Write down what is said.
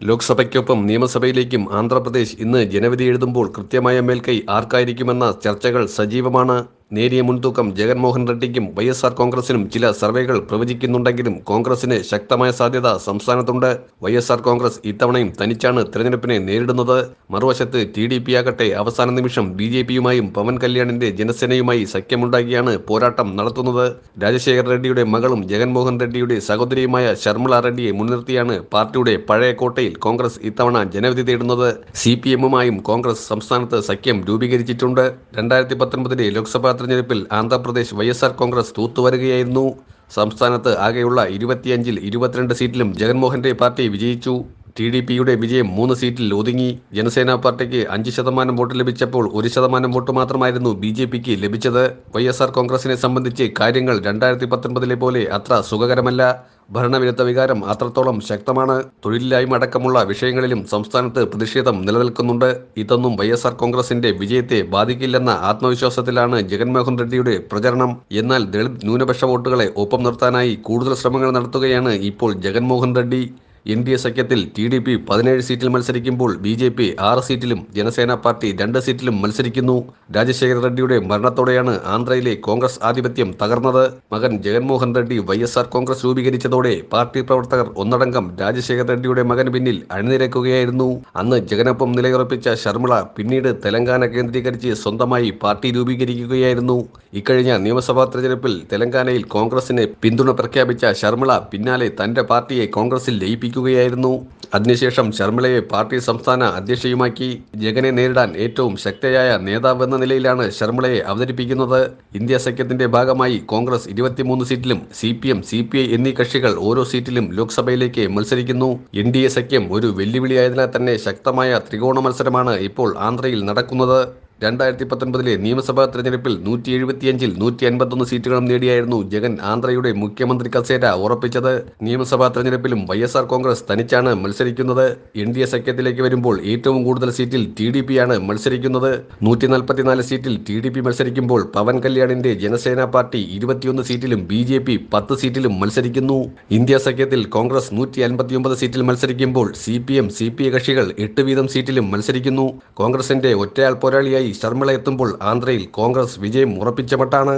ലോക്സഭയ്ക്കൊപ്പം നിയമസഭയിലേക്കും ആന്ധ്രാപ്രദേശ് ഇന്ന് ജനവിധി എഴുതുമ്പോൾ കൃത്യമായ മേൽക്കൈ ആർക്കായിരിക്കുമെന്ന ചർച്ചകൾ സജീവമാണ്. നേരിയ മുൻതൂക്കം ജഗൻമോഹൻ റെഡ്ഡിക്കും വൈഎസ്ആർ എസ് ആർ കോൺഗ്രസിനും ചില സർവേകൾ പ്രവചിക്കുന്നുണ്ടെങ്കിലും കോൺഗ്രസിന് ശക്തമായ സാധ്യത സംസ്ഥാനത്തുണ്ട്. വൈഎസ്ആർ എസ് ആർ കോൺഗ്രസ് ഇത്തവണയും തനിച്ചാണ് തെരഞ്ഞെടുപ്പിനെ നേരിടുന്നത്. മറുവശത്ത് ടി ഡി പി ആകട്ടെ അവസാന നിമിഷം ബി ജെ പിയുമായും പവൻ കല്യാണിന്റെ ജനസേനയുമായി സഖ്യമുണ്ടാക്കിയാണ് പോരാട്ടം നടത്തുന്നത്. രാജശേഖർ റെഡ്ഡിയുടെ മകളും ജഗൻമോഹൻ റെഡ്ഡിയുടെ സഹോദരിയുമായ ശർമിള റെഡ്ഡിയെ മുൻനിർത്തിയാണ് പാർട്ടിയുടെ പഴയ കോട്ടയിൽ കോൺഗ്രസ് ഇത്തവണ ജനവിധി തേടുന്നത്. സി പി എമ്മുമായും കോൺഗ്രസ് സംസ്ഥാനത്ത് സഖ്യം രൂപീകരിച്ചിട്ടുണ്ട്. രണ്ടായിരത്തി പത്തൊൻപതിലെ ലോക്സഭാ തെരഞ്ഞെടുപ്പിൽ Andhra Pradesh Y S R Congress തൂത്തുവരികയായിരുന്നു. സംസ്ഥാനത്ത് ആകെയുള്ള ഇരുപത്തിയഞ്ചിൽ ഇരുപത്തിരണ്ട് സീറ്റിലും ജഗൻമോഹന്റെ പാർട്ടി വിജയിച്ചു. ടി ഡി പിയുടെ വിജയം മൂന്ന് സീറ്റിൽ ഒതുങ്ങി. ജനസേനാ പാർട്ടിക്ക് അഞ്ച് ശതമാനം വോട്ട് ലഭിച്ചപ്പോൾ ഒരു ശതമാനം വോട്ട് മാത്രമായിരുന്നു ബി ജെ പിക്ക് ലഭിച്ചത്. വൈ എസ് ആർ കോൺഗ്രസിനെ സംബന്ധിച്ച് കാര്യങ്ങൾ രണ്ടായിരത്തി പത്തൊൻപതിലെ പോലെ അത്ര സുഖകരമല്ല. ഭരണവിരുദ്ധ വികാരം അത്രത്തോളം ശക്തമാണ്. തൊഴിലില്ലായ്മ അടക്കമുള്ള വിഷയങ്ങളിലും സംസ്ഥാനത്ത് പ്രതിഷേധം നിലനിൽക്കുന്നുണ്ട്. ഇതൊന്നും വൈ എസ് ആർ കോൺഗ്രസിന്റെ വിജയത്തെ ബാധിക്കില്ലെന്ന ആത്മവിശ്വാസത്തിലാണ് ജഗൻമോഹൻ റെഡ്ഡിയുടെ പ്രചരണം. എന്നാൽ ദളിത് ന്യൂനപക്ഷ വോട്ടുകളെ ഒപ്പം നിർത്താനായി കൂടുതൽ ശ്രമങ്ങൾ നടത്തുകയാണ് ഇപ്പോൾ Jaganmohan Reddy. N D A സഖ്യത്തിൽ T D P പതിനേഴ് സീറ്റിൽ മത്സരിക്കുമ്പോൾ ബി ജെ പി ആറ് സീറ്റിലും ജനസേന പാർട്ടി രണ്ട് സീറ്റിലും മത്സരിക്കുന്നു. രാജശേഖര റെഡ്ഡിയുടെ മരണത്തോടെയാണ് ആന്ധ്രയിലെ കോൺഗ്രസ് ആധിപത്യം തകർന്നത്. മകൻ Jaganmohan Reddy Y S R Congress രൂപീകരിച്ചതോടെ പാർട്ടി പ്രവർത്തകർ ഒന്നടങ്കം രാജശേഖര റെഡ്ഡിയുടെ മകൻ പിന്നിൽ അണിനിരക്കുകയായിരുന്നു. അന്ന് ജഗനൊപ്പം നിലയുറപ്പിച്ച ശർമിള പിന്നീട് തെലങ്കാന കേന്ദ്രീകരിച്ച് സ്വന്തമായി പാർട്ടി രൂപീകരിക്കുകയായിരുന്നു. ഇക്കഴിഞ്ഞ നിയമസഭാ തെരഞ്ഞെടുപ്പിൽ തെലങ്കാനയിൽ കോൺഗ്രസിന് പിന്തുണ പ്രഖ്യാപിച്ച ശർമിള പിന്നാലെ തന്റെ പാർട്ടിയെ കോൺഗ്രസിൽ ലയിപ്പിക്കുകയായിരുന്നു അതിനുശേഷം ശർമിളയെ പാർട്ടി സംസ്ഥാന അധ്യക്ഷയുമാക്കി ജഗനെ നേരിടാൻ ഏറ്റവും ശക്തയായ നേതാവെന്ന നിലയിലാണ് ശർമിളയെ അവതരിപ്പിക്കുന്നത്. ഇന്ത്യ സഖ്യത്തിന്റെ ഭാഗമായി കോൺഗ്രസ് ഇരുപത്തിമൂന്ന് സീറ്റിലും C P M C P I എന്നീ കക്ഷികൾ ഓരോ സീറ്റിലും ലോക്സഭയിലേക്ക് മത്സരിക്കുന്നു. എൻ ഡി എ സഖ്യം ഒരു വെല്ലുവിളിയായതിനാൽ തന്നെ ശക്തമായ ത്രികോണ മത്സരമാണ് ഇപ്പോൾ ആന്ധ്രയിൽ നടക്കുന്നത്. രണ്ടായിരത്തി പത്തൊൻപതിലെ നിയമസഭാ തെരഞ്ഞെടുപ്പിൽ നൂറ്റി എഴുപത്തിയഞ്ചിൽ നൂറ്റി അൻപത്തൊന്ന് സീറ്റുകളും നേടിയായിരുന്നു ജഗൻ ആന്ധ്രയുടെ മുഖ്യമന്ത്രി കസേര. ഉറപ്പിച്ചത് നിയമസഭാ തെരഞ്ഞെടുപ്പിലും വൈ എസ് ആർ കോൺഗ്രസ് തനിച്ചാണ് മത്സരിക്കുന്നത്. എൻ ഡി എ സഖ്യത്തിലേക്ക് വരുമ്പോൾ ഏറ്റവും കൂടുതൽ സീറ്റിൽ ടി ഡി പി ആണ് മത്സരിക്കുന്നത്. നൂറ്റി നാൽപ്പത്തിനാല് സീറ്റിൽ ടി ഡി പി മത്സരിക്കുമ്പോൾ പവൻ കല്യാണിന്റെ ജനസേന പാർട്ടി ഇരുപത്തിയൊന്ന് സീറ്റിലും ബി ജെ പി പത്ത് സീറ്റിലും മത്സരിക്കുന്നു. ഇന്ത്യ സഖ്യത്തിൽ കോൺഗ്രസ് നൂറ്റി അൻപത്തിയൊമ്പത് സീറ്റിൽ മത്സരിക്കുമ്പോൾ C P M C P I കക്ഷികൾ എട്ട് വീതം സീറ്റിലും മത്സരിക്കുന്നു. കോൺഗ്രസിന്റെ ഒറ്റയാൾ പോരാളിയായി ശർമിള എത്തുമ്പോൾ ആന്ധ്രയിൽ കോൺഗ്രസ് വിജയം ഉറപ്പിച്ച മട്ടാണ്.